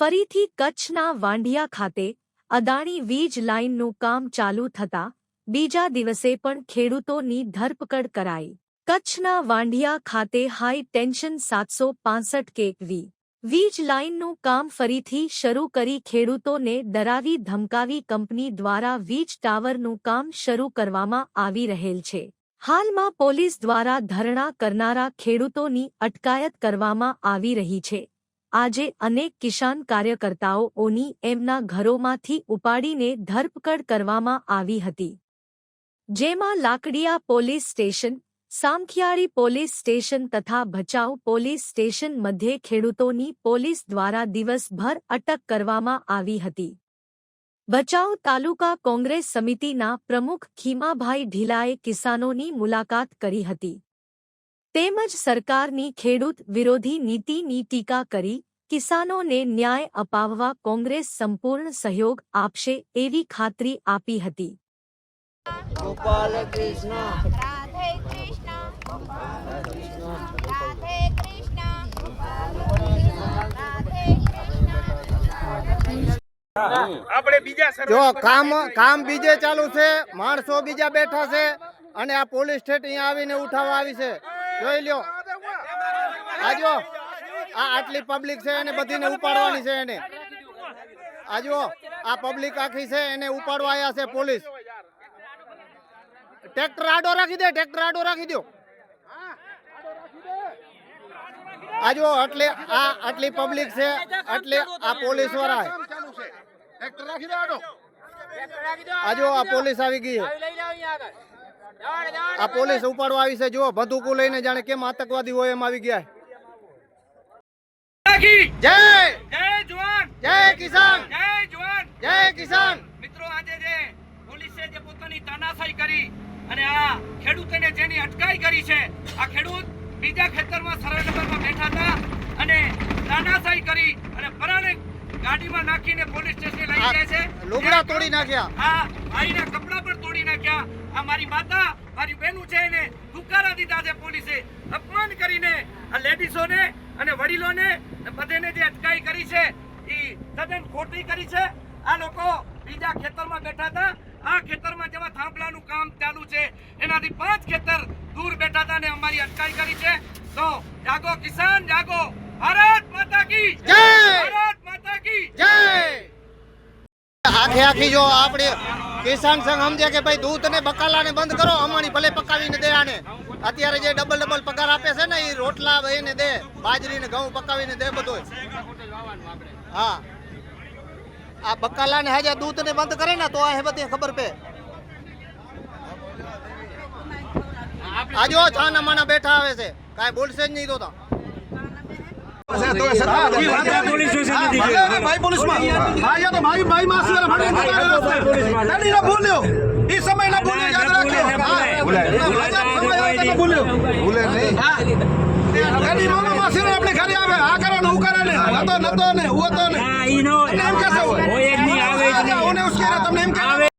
ફરીથી કચ્છના વાંઢિયા ખાતે અદાણી વીજ લાઇનનું કામ ચાલુ થતાં બીજા દિવસે પણ ખેડૂતોની ધરપકડ કરાઈ. કચ્છના વાંઢિયા ખાતે હાઈ ટેન્શન સાતસો પાસઠ કે વી. વીજ લાઇનનું કામ ફરીથી શરૂ કરી ખેડૂતોને ડરાવી ધમકાવી કંપની દ્વારા વીજ ટાવરનું કામ શરૂ કરવામાં આવી રહેલ છે. હાલમાં પોલીસ દ્વારા ધરણા કરનારા ખેડૂતોની અટકાયત કરવામાં આવી રહી છે. આજે અનેક કિસાન કાર્યકર્તાઓની એમના ઘરોમાંથી ઉપાડીને ધરપકડ કરવામાં આવી હતી. જેમાં Lakadiya police station, Samakhiyali police station તથા ભચાઉ પોલીસ સ્ટેશન મધ્યે ખેડૂતોની પોલીસ દ્વારા દિવસભર અટક કરવામાં આવી હતી. ભચાઉ તાલુકા કોંગ્રેસ સમિતિના પ્રમુખ ખીમાભાઈ ઢીલાએ કિસાનોની મુલાકાત કરી હતી. તેમજ સરકારની ખેડૂત વિરોધી નીતિની ટીકા કરી કિસાનોને ન્યાય અપાવવા કોંગ્રેસ સંપૂર્ણ સહયોગ આપશે એવી ખાતરી આપી હતી. ગોપાલ કૃષ્ણ. રાધે કૃષ્ણ. રાધે કૃષ્ણ. આપણે બીજા જો કામ કામ બીજે ચાલુ છે માણસો બીજા બેઠા છે અને આ પોલીસ સ્ટેટ અહીંયા આવીને ઉઠાવવા આવી છે. જોઈ લ્યો. આ જો. આ આટલી પબ્લિક છે એને બધીને ઉપાડવાની છે એને. આ જુઓ, આ પબ્લિક આખી છે, એને ઉપાડવા આવ્યા છે પોલીસ. ટ્રેક્ટર આડો રાખી દે, ટ્રેક્ટર આડો રાખી દો. આ જુઓ એટલે આ આટલી પબ્લિક છે એટલે આ પોલીસવાળા આ જુઓ, આ પોલીસ આવી ગઈ આ પોલીસ ઉપાડવા આવી છે જો બંદૂકો લઈને જાણે કેમ આતંકવાદી હોય એમ આવી ગયા જય. જય જવાન. જય કિસાન. જય જવાન. જય કિસાન. મિત્રો આજે જે પોલીસે જે પોતાની તાનાશાહી કરી અને આ ખેડૂતોને જેની અટકાઈ કરી છે આ ખેડૂત બીજા ખેતરમાં સરળ નંબરમાં બેઠા હતા અને તાનાશાહી કરી અને પરાણે ગાડીમાં નાખીને પોલીસ સ્ટેશને લઈ જાય છે. લુગડા તોડી નાખ્યા. હા ભાઈના કપડા પણ તોડી નાખ્યા. આ મારી માતા મારી બહેનું છે એને દુકારા દીધા છે પોલીસે. અપમાન કરીને આ લેડીઝોને અને વડીલોને બધાને જે અટકાઈ કરી છે એ તદ્દન ખોટી કરી છે. આ લોકો બીજા ખેતરમાં બેઠા હતા. આ ખેતરમાં જેવા થાંભલાનું કામ ચાલુ છે. એનાથી પાંચ ખેતર દૂર બેઠા હતા અને અમારી અટકાઈ કરી છે. તો જાગો કિસાન જાગો. ભારત માતા કી જય! ભારત માતા કી જય! આખે આખી જો આપણે કિસાન સંઘ સમજે કે ભાઈ દૂધ ને બકાલા ને બંધ કરો, અમારી ભલે પકાવીને દે આને. અત્યારે જે ડબલ ડબલ પગાર આપે છે ને એ રોટલા એને દે, બાજરી ને ઘઉં પકાવીને દે બધું હા. આ બકાલા ને હાજર દૂધ ને બંધ કરે ને, તો આ બધી ખબર પે. આજો છ છાના માના બેઠા આવે છે. કાંઈ બોલશે જ નહીં તો. એ સમય ના યાદ રાખજો. ભાજપ આવે તો ભૂલે નહીં. ગાડી મામા માં સિવાય આપણે ઘરે આવે. આ કરે ને હું કરે ને. નતો નતો ને હું હતો ને એમ કહેશે હોય ઓને ઉશ્કેરે તમને એમ કહેશે